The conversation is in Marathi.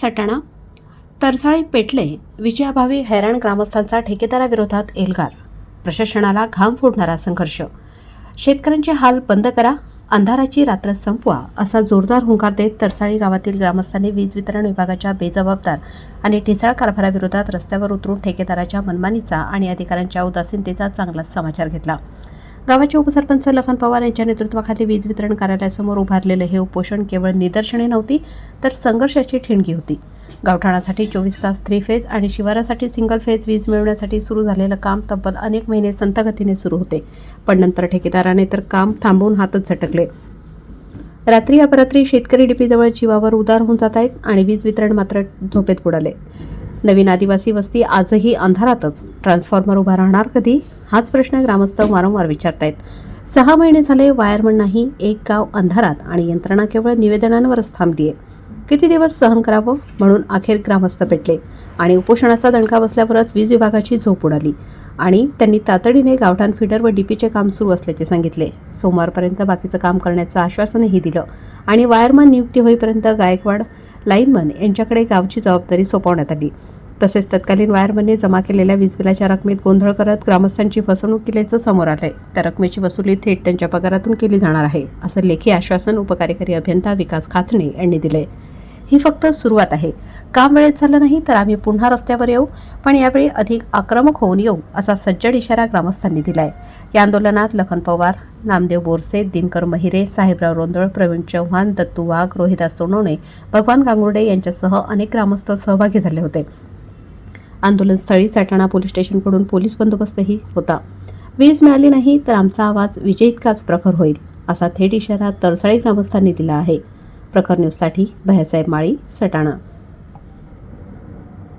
सटाणा तरसाळी पेटले विजयाभावी हैराण ग्रामस्थांचा ठेकेदाराविरोधात एल्गार. प्रशासनाला घाम फोडणारा संघर्ष. शेतकऱ्यांचे हाल बंद करा अंधाराची रात्र संपवा असा जोरदार हुंकार देत तरसाळी गावातील ग्रामस्थांनी वीज वितरण विभागाच्या बेजबाबदार आणि ढिसाळ कारभाराविरोधात रस्त्यावर उतरून ठेकेदाराच्या मनमानीचा आणि अधिकाऱ्यांच्या उदासीनतेचा चांगलाच समाचार घेतला. गावाचे उपसरपंच लखन पवार यांच्या नेतृत्वाखाली वीज वितरण कार्यालयासमोर उभारलेलं हे उपोषण केवळ निदर्शने नव्हती तर संघर्षाची ठिणगी होती. गावठाणासाठी चोवीस तास थ्री फेज आणि शिवारासाठी सिंगल फेज वीज मिळवण्यासाठी सुरू झालेलं काम तब्बल अनेक महिने संथगतीने सुरू होते पण नंतर ठेकेदाराने तर काम थांबवून हातच झटकले. रात्री अपरात्री शेतकरी डीपीजवळ जीवावर उदार होऊन जात आहेत आणि वीज वितरण मात्र झोपेत बुडाले. नवीन आदिवासी वस्ती आजही अंधारातच. ट्रान्सफॉर्मर उभा राहणार कधी? हाच प्रश्न ग्रामस्थ वारंवार विचारतायत. सहा महिने झाले वायरमन नाही एक गाव अंधारात आणि यंत्रणा केवळ निवेदनांवरच थांबलीये. किती दिवस सहन करावं म्हणून अखेर ग्रामस्थ पेटले आणि उपोषणाचा दणका बसल्यावरच वीज विभागाची झोप उडाली आणि त्यांनी तातडीने गावठाण फिडर व डीपीचे काम सुरू असल्याचे सांगितले. सोमवारपर्यंत बाकीचं काम करण्याचं आश्वासनही दिलं आणि वायरमन नियुक्ती होईपर्यंत गायकवाड लाईनमन यांच्याकडे गावची जबाबदारी सोपवण्यात आली. तसेच तत्कालीन वायरमनने जमा केलेल्या वीजबिलाच्या रकमेत गोंधळ करत ग्रामस्थांची फसवणूक केल्याचं समोर आलंय. त्या रकमेची वसुली थेट त्यांच्या पगारातून केली जाणार आहे असं लेखी आश्वासन उपकार्यकारी अभियंता विकास खाचणे यांनी दिले ही फक्त सुरुवात आहे. काम वेळेत झालं नाही तर आम्ही पुन्हा रस्त्यावर येऊ पण यावेळी अधिक आक्रमक होऊन येऊ असा सज्जड इशारा ग्रामस्थांनी दिला आहे या आंदोलनात लखन पवार नामदेव बोरसे दिनकर महिरे साहेबराव रोंदळ प्रवीण चव्हाण दत्तू वाघ रोहिदास सोनवणे भगवान गांगुर्डे यांच्यासह अनेक ग्रामस्थ सहभागी झाले होते. आंदोलनस्थळी सटाणा पोलीस स्टेशनकडून पोलीस बंदोबस्तही होता. वीज मिळाली नाही तर आमचा आवाज विजयितकाच प्रखर होईल असा थेट इशारा तरसाळी ग्रामस्थांनी दिला आहे. प्रखर न्यूजसाठी भयासाहेब माळी सटाणा.